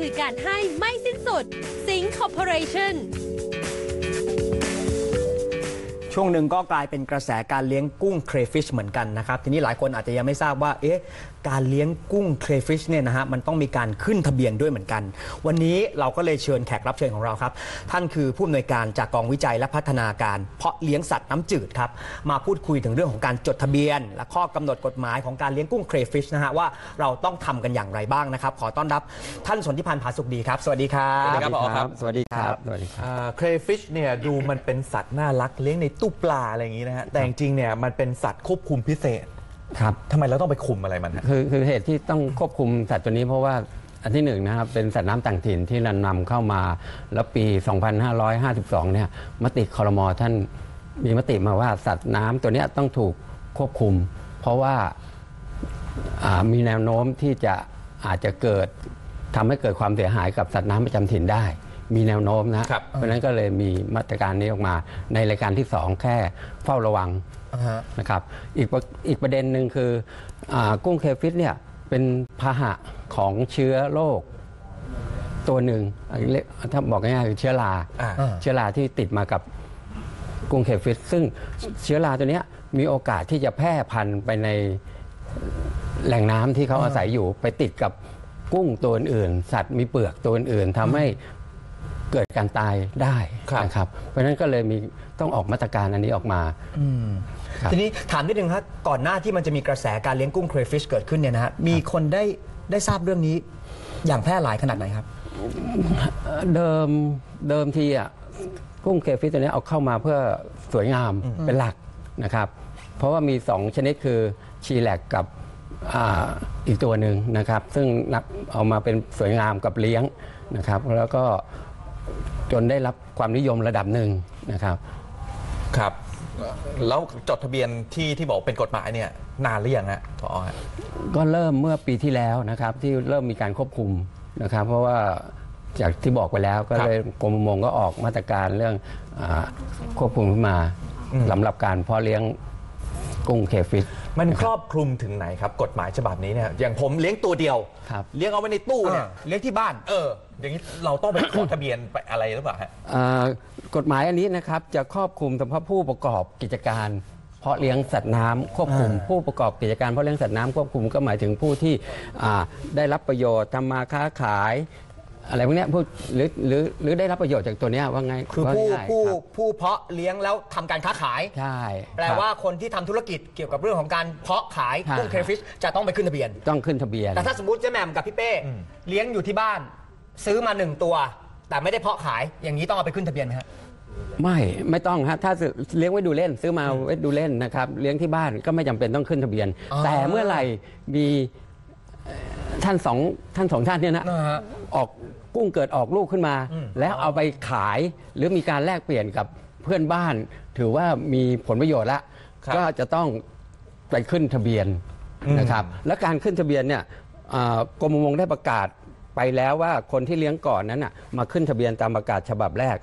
คือการให้ไม่สิ้นสุดงค์คอร์ปอเรชั่น ชั่นช่วงหนึ่งก็กลายเป็นกระแสการเลี้ยงกุ้งเครฟิชเหมือนกันนะครับ ทีนี้หลายคนอาจจะยังไม่ทราบว่า เอ๊ะ การเลี้ยงกุ้งเครฟิชเนี่ยนะฮะ มันต้องมีการขึ้นทะเบียนด้วยเหมือนกัน วันนี้เราก็เลยเชิญแขกรับเชิญของเราครับ ท่านคือผู้อำนวยการจากกองวิจัยและพัฒนาการ เพาะเลี้ยงสัตว์น้ำจืดครับ มาพูดคุยถึงเรื่องของการจดทะเบียน และข้อกำหนดกฎหมายของการเลี้ยงกุ้งเครฟิชนะฮะว่าเราต้องทำกันอย่างไรบ้างนะครับ ขอต้อนรับท่านสนธิพันธ์ผาสุขดีครับ สวัสดีครับ สวัสดีครับผอครับ สวัสดีครับ สวัสดีครับ เครฟิชเนี่ยดูมันเป็นสัตว์น่ารักเลี้ยงในตู้ปลาอะไรอย่างนี้นะฮะแต่จริงๆเนี่ยมันเป็นสัตว์ควบคุมพิเศษครับ ทำไมเราต้องไปคุมอะไรมันฮะ คือคือเหตุที่ต้องควบคุมสัตว์ตัวนี้เพราะว่าอันที่หนึ่งนะครับเป็นสัตว์น้ำต่างถิ่นที่เรานำเข้ามา แล้วปี 2552 เนี่ยมติคอรมอท่านมีมติมาว่าสัตว์น้ำตัวเนี้ยต้องถูกควบคุม เพราะว่าอ่ามีแนวโน้มที่จะอาจจะเกิดทำให้เกิดความเสียหายกับสัตว์น้ำประจำถิ่นได้ มีแนวโน้มนะ ครับ เพราะฉะนั้นก็เลยมีมาตรการนี้ออกมา ในรายการที่สองแค่เฝ้าระวังนะครับอีกประอีกประเด็นหนึ่งคืออากุ้งเคฟิตเนี่ยเป็นพาหะของเชื้อโรคตัวหนึ่งอันนี้เรียกถ้าบอกง่ายๆคือเชื้อราอ่า เชื้อราที่ติดมากับกุ้งเคฟิต ซึ่งเชื้อราตัวเนี้ยมีโอกาสที่จะแพร่พันธุ์ไปใน แหล่งน้ำที่เขาอาศัยอยู่ไปติดกับกุ้งตัวอื่นๆสัตว์มีเปลือกตัวอื่นๆทำให้ เกิดการตายได้ครับนะครับ เพราะฉะนั้นก็เลยมีต้องออกมาตรการอันนี้ออกมาครับทีนี้ถามนิดนึงครับก่อนหน้าที่มันจะมีกระแสการเลี้ยงกุ้งเครฟิชเกิดขึ้นเนี่ยนะฮะมีคนได้ได้ทราบเรื่องนี้อย่างแพร่หลายขนาดไหนครับ เดิมเดิมทีอะกุ้งเคฟิตตัวเนี้ยเอาเข้ามาเพื่อสวยงามเป็นหลักนะครับ เพราะว่ามี 2 ชนิดคือชีแลกกับอาอีกตัวหนึ่งนะครับ ซึ่งนับเอามาเป็นสวยงามกับเลี้ยงนะครับ แล้วก็ จนได้รับความนิยมระดับหนึ่งนะครับ ครับ แล้วจดทะเบียนที่ที่บอกเป็นกฎหมายเนี่ยนานหรือยังฮะผอฮะก็เริ่มเมื่อปีที่แล้วนะครับที่เริ่มมีการควบคุมนะครับ เพราะว่าจากที่บอกไปแล้วก็เลยกรมประมงก็ออกมาตรการเรื่องอาควบคุมขึ้นมาสำหรับการเพาะเลี้ยงกุ้งเคฟิตมันครอบคลุมถึงไหนครับ กฎหมายฉบับนี้เนี่ยอย่างผมเลี้ยงตัวเดียว ครับ เลี้ยงเอาไว้ในตู้เนี่ยเลี้ยงที่บ้าน เออ อย่างนี้เราต้องไปขอทะเบียนไปอะไรหรือเปล่าฮะอ่ากฎหมายอันนี้นะครับจะครอบคลุมเฉพาะผู้ประกอบกิจการ เพาะเลี้ยงสัตว์น้ำควบคุม ผู้ประกอบกิจการเพาะเลี้ยงสัตว์น้ำควบคุมก็หมายถึงผู้ที่อ่าได้รับประโยชน์ทำมาค้าขาย อะไรพวกเนี้ยผู้หรือหรือหรือได้รับประโยชน์จากตัวเนี้ยว่าไงคือว่าผู้ง่ายๆผู้ครับผู้เพาะเลี้ยงแล้วทำการค้าขาย ใช่แปลว่าคนที่ทำธุรกิจเกี่ยวกับเรื่องของการเพาะขายใช่กุ้งเครฟิชจะต้องไปขึ้นทะเบียน ต้องขึ้นทะเบียน แต่ถ้าสมมติเจ๊แหม่มกับพี่เป้ เลี้ยงอยู่ที่บ้าน ซื้อมาหนึ่งตัว แต่ไม่ได้เพาะขายอย่างนี้ต้องเอาไปขึ้นทะเบียนไหมฮะ ไม่ไม่ต้องฮะถ้าซื้อเลี้ยงไว้ดูเล่น ซื้อมาไว้ดูเล่นนะครับเลี้ยงที่บ้านก็ไม่จำเป็นต้องขึ้นทะเบียน อ๋อ แต่เมื่อไหร่มีเอ่อท่านสองท่านสองท่านเนี่ยนะอ่าฮะ ออกกุ้งเกิดออกลูกขึ้นมาแล้วเอาไปขายหรือมีการแลกเปลี่ยนกับเพื่อนบ้าน ถือว่ามีผลประโยชน์ละครับก็จะต้องไปขึ้นทะเบียนนะครับ และการขึ้นทะเบียนเนี่ยอ่ากรมประมงได้ประกาศ ไปแล้วว่าคนที่เลี้ยงก่อนนั้นน่ะมาขึ้นทะเบียนตามประกาศฉบับแรก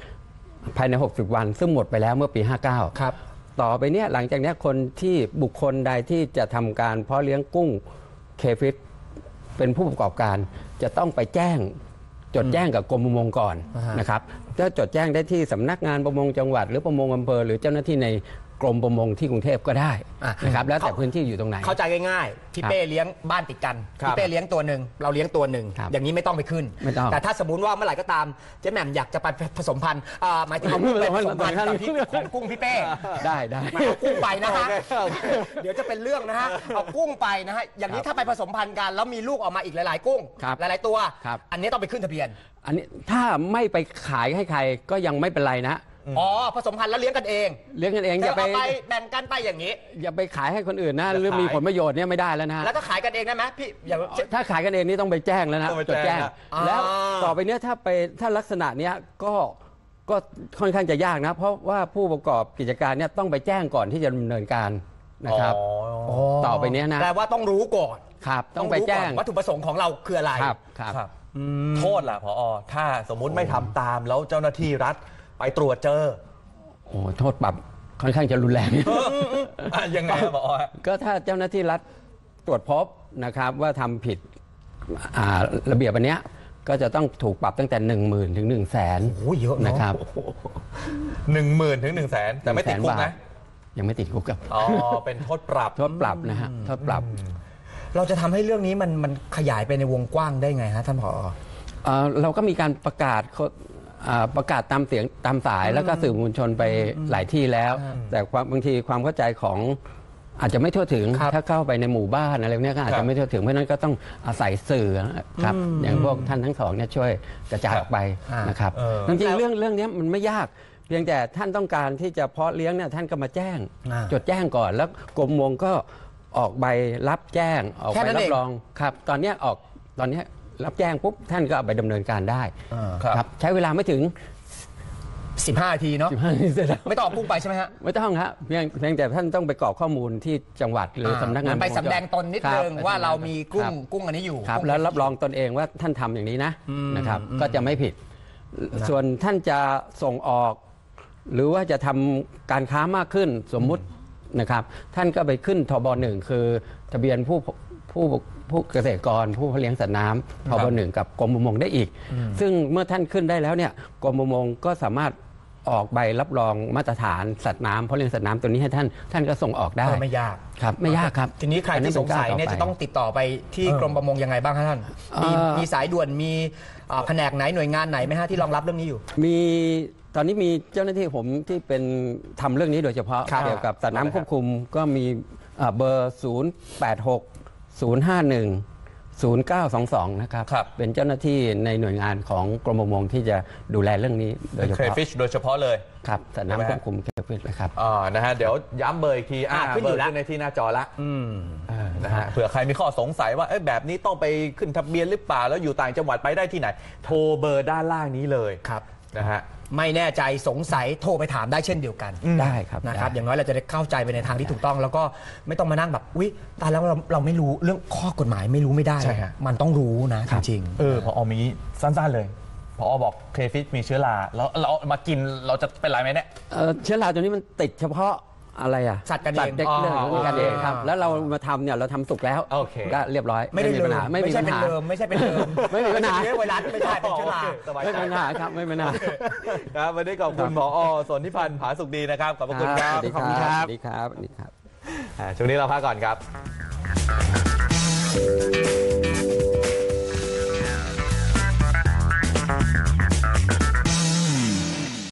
ภายใน 60 วัน ซึ่งหมดไปแล้วเมื่อปี 59 ครับ ต่อไปเนี่ยหลังจากเนี้ยคนที่บุคคลใดที่จะทำการเพาะเลี้ยงกุ้งเคฟิตเป็นผู้ประกอบการจะต้องไปแจ้งจดแจ้งกับกรมประมงก่อนอ่าฮะนะครับจะจดแจ้งได้ที่สำนักงานประมงจังหวัด หรือประมงอำเภอหรือเจ้าหน้าที่ใน กรมประมงที่กรุงเทพก็ได้อะนะครับแล้วแต่พื้นที่อยู่ตรงไหน เข้าใจง่ายๆพี่ครับเป้เลี้ยงบ้านติดกันครับพี่เป้เลี้ยงตัวหนึ่งเราเลี้ยงตัวหนึ่งครับอย่างนี้ไม่ต้องไปขึ้น ไม่ต้องแต่ถ้าสมมติว่าเมื่อไหร่ก็ตามเจ๊แหม่มอยากจะไปผสมพันธุ์อ่าหมายถึงเอากุ้งไปผสมพันธุ์กับพี่ของกุ้งพี่เป้ได้ได้ ไม่เอากุ้งไปนะฮะเดี๋ยวจะเป็นเรื่องนะฮะเอากุ้งไปนะฮะอย่างนี้ถ้าไปผสมพันธุ์กันแล้วมีลูกออกมาอีกหลายๆ กุ้ง ครับหลายๆตัว ครับ อันนี้ต้องไปขึ้นทะเบียน อันนี้ถ้าไม่ไปขายให้ใครก็ยังไม่เป็นไรนะ อ๋อผสมพันธุ์แล้วเลี้ยงกันเองเลี้ยงกันเองอย่าแต่ไป เอาไปแบ่งกันไปอย่างนี้ อย่าไปขายให้คนอื่นนะอย่าหรือมีขายผลประโยชน์เนี่ยไม่ได้แล้วนะแล้วก็ขายกันเองได้ไหมพี่อย่า ถ้าขายกันเองนี่ต้องไปแจ้งแล้วนะต้องไปจดแจ้แจ้งงนะอ่าแล้วต่อไปเนี้ยถ้าไปถ้าลักษณะเนี้ยก็ก็ค่อนข้างจะยากนะ เพราะว่าผู้ประกอบกิจการเนี่ยต้องไปแจ้งก่อนที่จะดำเนินการนะครับ อ๋อต่อไปเนี้ยนะแปลว่าต้องรู้ก่อนครับต้องไปแจ้งรู้ก่อนวัตถุประสงค์ของเราคืออะไร ครับครับ ครับ โทษล่ะพอ ถ้าสมมุติไม่ทำตามแล้วเจ้าหน้าที่รัฐ ไปตรวจเจอโอ้โทษปรับค่อนข้างจะรุนแรงอะยังไงครับพอฮะก็ถ้าเจ้าหน้าที่รัฐตรวจพบนะครับว่าทำผิดอ่าระเบียบอันเนี้ยก็จะต้องถูกปรับตั้งแต่ 1 0,000ถึง1 0 0 0 0แสนโอ้เยอะเนอะ นะครับหนึ่งหมื่นถึงหนึ่งแสนแต่ไม่ติดคุก100,000นะบาทยังไม่ติดคุกครับอ๋อ เป็นโทษปรับ โทษปรับนะฮะโทษปรับเราจะทำให้เรื่องนี้มันมันขยายไปในวงกว้างได้ไงฮะท่านผอ เอ่อเราก็มีการประกาศเขาอ่า ประกาศตามเสียงตามสายแล้วก็สื่อมวลชนไปหลายที่แล้ว แต่ความบางทีความเข้าใจของอาจจะไม่ทั่วถึงครับถ้าเข้าไปในหมู่บ้านอะไรพวกเนี้ยก็อาจครัจะบไม่ทั่วถึงเพราะฉะนั้นก็ต้องอาศัยสื่อนะครับอย่างพวกท่านทั้งสองเนี่ยช่วยกระจายออกไปอ่านนะครับเออจริงๆเรื่องเรื่องเนี้ยมันไม่ยากเพียงแต่ท่านต้องการที่จะเพาะเลี้ยงเนี่ยท่านก็มาแจ้งอ่าจดแจ้งก่อนแล้วกรมวงก็ออกใบรับแจ้งออกแค่ใบนั้นรัเองบรองครับ ตอนเนี้ยออกตอนเนี้ย รับแจ้งปุ๊บท่านก็เอาไปดำเนินการได้ครับครับ ใช้เวลาไม่ถึง 15นาทีเนาะ15นาทีเสร็จแล้ว ไม่ต้องเอาพุ่งไปใช่ไหมฮะ ไม่ต้องฮะเพียงเพียงแต่ท่านต้องไปกรอกข้อมูลที่จังหวัดหรือสำนักงานเหมือไปปกครอสำแดงตนนิดคนึบงว่าเรามีกุ้คงบกุ้งอันนี้อยู่ครับกุ้งแล้วรับรองตนเองว่าท่านทำอย่างนี้นะนะครับ ก็จะไม่ผิด ส่วนท่านจะส่งออก หรือว่าจะทำการค้ามากขึ้นสมมุตินะครับ ท่านก็ไปขึ้นทบหนึ่งคือทะเบียนผู้ ผู้ผู้เกษตรกร ผู้เลี้ยงสัตว์น้ำทบหนึ่งกับกรมประมงได้อีก ซึ่งเมื่อท่านขึ้นได้แล้วเนี่ยกรมประมงก็สามารถออกใบรับรองมาตรฐานสัตว์น้ำเพราะเลี้ยงสัตว์น้ำตัวนี้ให้ท่านท่านก็ส่งออกได้เออไม่ยากครับไม่ยากครับ ทีนี้ใครอัที่สงสัยเนี่ยป็จะต้องติดต่อไปที่กรมประมงยังไงบ้างฮะท่านมีเอ่อมีสายด่วนมีอ่าแผนกไหนหน่วยงานไหนไหมฮะที่รองรับเรื่องนี้อยู่ มีตอนนี้มีเจ้าหน้าที่ผมที่เป็นทำเรื่องนี้โดยเฉพาะครับเกี่ยวกับสัตว์น้ำควบคุมก็มีอ่าเบอร์ 0 8 6 0 5 1 0 9 2 2 นะครับ ครับ เป็นเจ้าหน้าที่ในหน่วยงานของกรมประมงที่จะดูแลเรื่องนี้โดยเฉเครพาะฟิชโดยเฉพาะเลย ครับสัตว์ใช่ไหมน้ำฮะควบคุมเคฟิชนะครับ อ่านะฮะเดี๋ยวย้ำเบอร์อีกทีอ่าอ่าขึ้นเบออยู่ร์แล้วขึ้นในที่หน้าจอละอืมอ่านะฮะเผื่อใครมีข้อสงสัยว่าเอ้ยแบบนี้ต้องไปขึ้นทะเบียนหรือเปล่าแล้วอยู่ต่างจังหวัดไปได้ที่ไหน โทรเบอร์ด้านล่างนี้เลยครับนะฮะ ไม่แน่ใจสงสัยโทรไปถามได้เช่นเดียวกันได้ครับนะครับ ได้ อย่างน้อยเราจะได้เข้าใจไปในทางที่ถูกต้อง แล้วก็ไม่ต้องมานั่งแบบอุ๊ยตายแล้วเราเราไม่รู้เรื่องข้อกฎหมายไม่รู้ไม่ได้ ใช่ฮะ มันต้องรู้นะจริงๆ เออพอมีสั้นๆเลยพอบอกเครฟิชมีเชื้อราแล้วเราเอามากินเราจะเป็นไรไหมเนี่ย เอ่อเชื้อราตัวนี้มันติดเฉพาะ อะไรอะสัตว์กันเองเด็กอ๋อเรื่องกันเองครับอ่าแล้วเรามาทำเนี่ยเราทำสุกแล้วโอเค ก็เรียบร้อยไม่ได้มีเลิปัญมหาไม่มีใช่ปัญเป็นหาเลิมไม่ใช่เป็นเลิมไม่มีปัญหา ไใช่ไวรัสไม่ใช่เป็นเชื้อราโอเคสบายไม่ใจ มีปัญหาครับไม่มีปัญหา ครับวันนี้ขอบคุณหมอสนธิพันธ์ผาสุกดีนะครับ ขอบพระคุณครับสวัสดีครับสวัสดีครับสวัสดีครับ อ่าช่วงนี้เราพักก่อนครับ